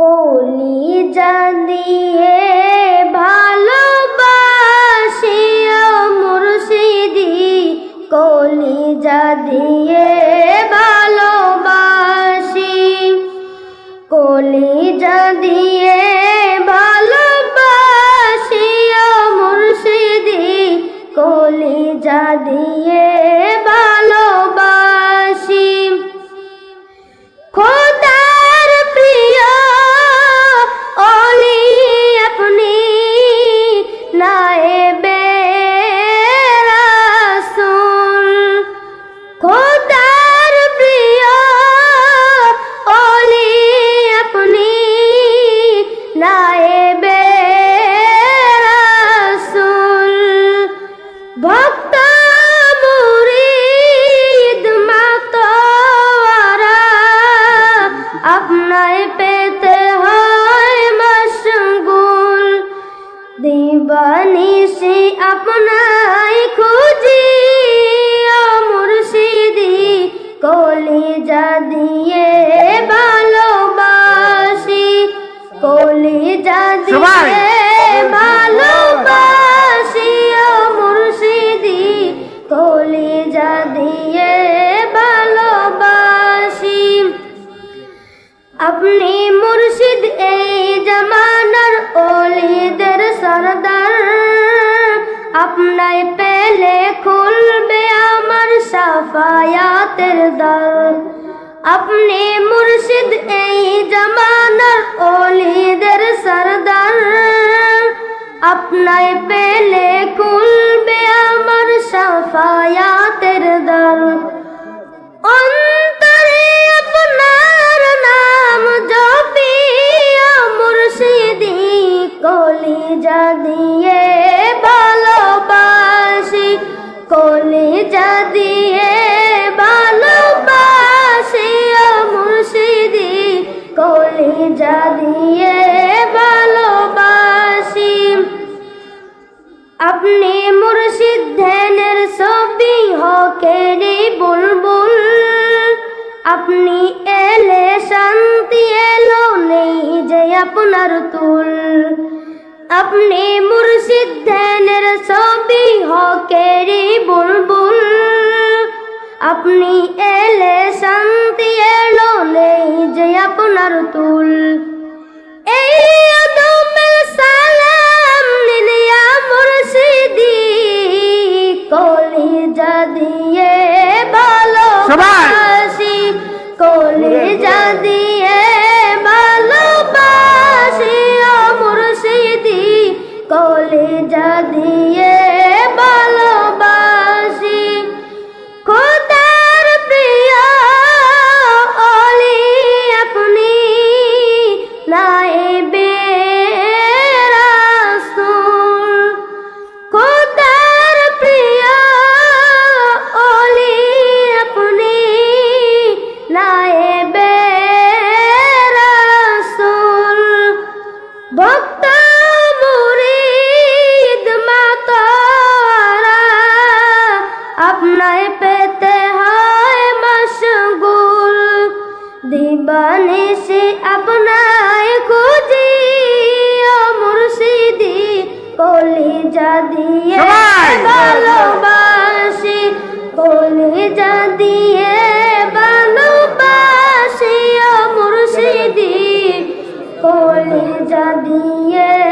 কলিজা দিয়ে ভালোবাসি মুর্শিদি কলিজা দিয়ে ভালোবাসি। কলিজা দিয়ে ভালোবাসি মুর্শিদি কলিজা দিয়ে দিবানিশি আপনায় খুঁজি ও মুর্শিদি কলিজা দিয়ে ভালোবাসি কলিজা। দিয়ে সাফায়াতের দ্বার আপনি মুর্শিদ এই জামানার অলিদের সরদার। আপনায় পেলে খুলবে আমার সাফায়াতের দ্বার অন্তরে আপনি মুর্শিদ ধ্যানের ছবি হকেরি বুলবুল। আপনি এলে শান্তি, এলো নেই যে আপনার তুল। আপনি মুর্শিদ ধ্যানের ছবি হকেরি বুলবুল। আপনি এলে শান্তি, এলো ভালোবাসি কলিজা দিয়ে দিবানিশি আপনায় খুঁজি ও মুর্শিদি কলিজা দিয়ে ভালোবাসি কলি যা দিয়ে ভালোবাসি ও মুর্শিদি কলিজা দিয়ে